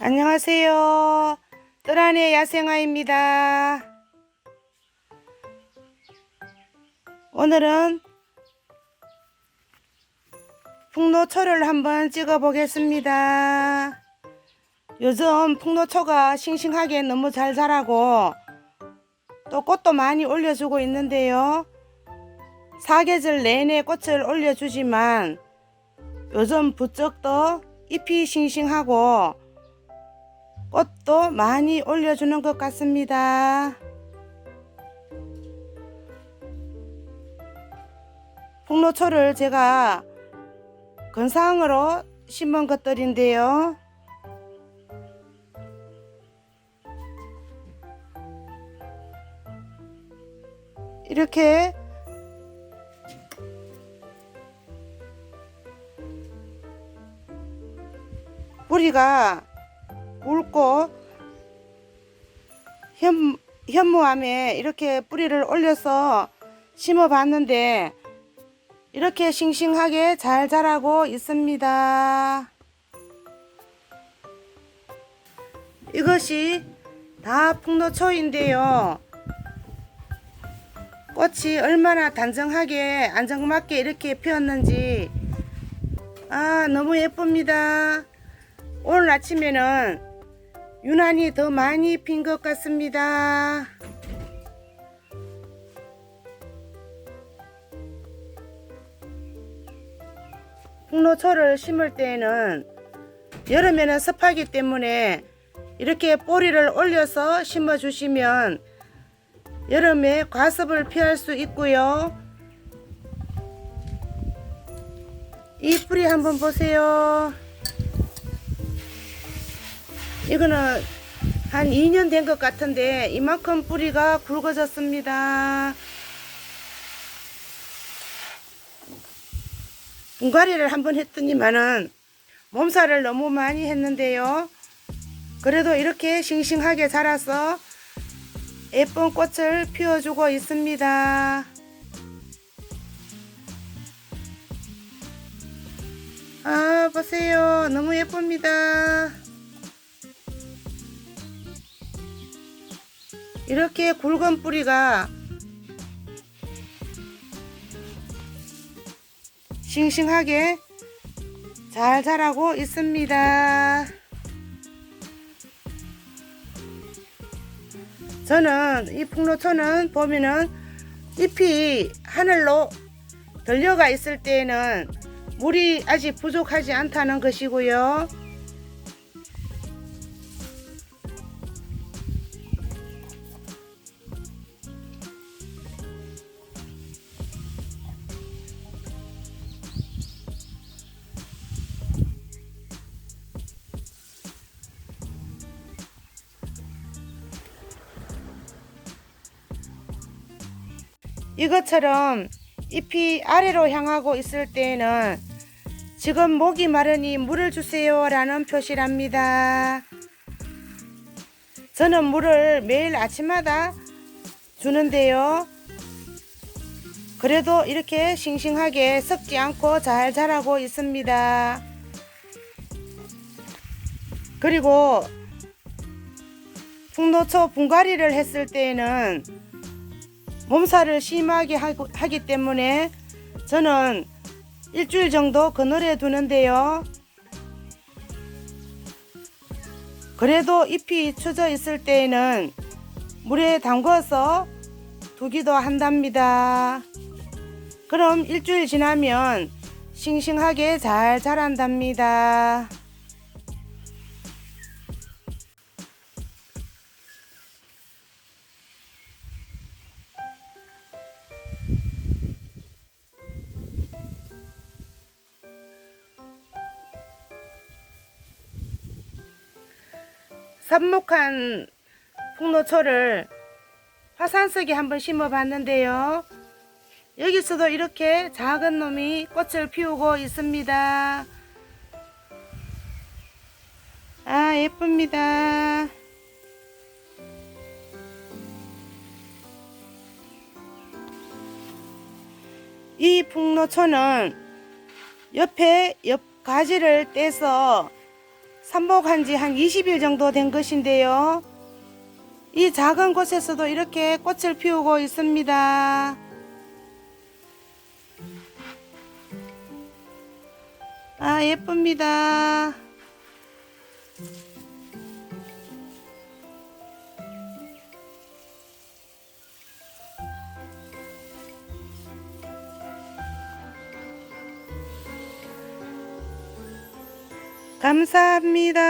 안녕하세요. 뜰안의 야생아입니다. 오늘은 풍노초를 한번 찍어 보겠습니다. 요즘 풍노초가 싱싱하게 너무 잘 자라고 또 꽃도 많이 올려주고 있는데요. 사계절 내내 꽃을 올려주지만 요즘 부쩍도 잎이 싱싱하고 꽃도 많이 올려주는 것 같습니다. 풍노초를 제가 건상으로 심은 것들인데요. 이렇게 뿌리가 굵고 현, 현무암에 이렇게 뿌리를 올려서 심어 봤는데 이렇게 싱싱하게 잘 자라고 있습니다. 이것이 다 풍노초인데요. 꽃이 얼마나 단정하게 안정맞게 이렇게 피었는지 아 너무 예쁩니다. 오늘 아침에는 유난히 더 많이 핀 것 같습니다. 풍노초를 심을 때에는 여름에는 습하기 때문에 이렇게 뿌리를 올려서 심어 주시면 여름에 과습을 피할 수 있고요. 이 뿌리 한번 보세요. 이거는 한 2년 된 것 같은데 이만큼 뿌리가 굵어졌습니다. 분갈이를 한번 했더니만은 몸살을 너무 많이 했는데요. 그래도 이렇게 싱싱하게 자라서 예쁜 꽃을 피워주고 있습니다. 아, 보세요. 너무 예쁩니다. 이렇게 굵은 뿌리가 싱싱하게 잘 자라고 있습니다. 저는 이 풍로초는 보면은 잎이 하늘로 들려가 있을 때에는 물이 아직 부족하지 않다는 것이고요. 이것처럼 잎이 아래로 향하고 있을 때에는 지금 목이 마르니 물을 주세요 라는 표시랍니다. 저는 물을 매일 아침마다 주는데요. 그래도 이렇게 싱싱하게 썩지 않고 잘 자라고 있습니다. 그리고 풍노초 분갈이를 했을 때에는 몸살을 심하게 하고- 하기 때문에 저는 일주일 정도 그늘에 두는데요. 그래도 잎이 처져 있을 때에는 물에 담궈서 두기도 한답니다. 그럼 일주일 지나면 싱싱하게 잘 자란답니다. 삽목한 풍노초를 화산석에 한번 심어 봤는데요. 여기서도 이렇게 작은 놈이 꽃을 피우고 있습니다. 아, 예쁩니다. 이 풍노초는 옆에 옆 가지를 떼서 삼복한 지 한 20일 정도 된 것인데요. 이 작은 곳에서도 이렇게 꽃을 피우고 있습니다. 아, 예쁩니다. 감사합니다.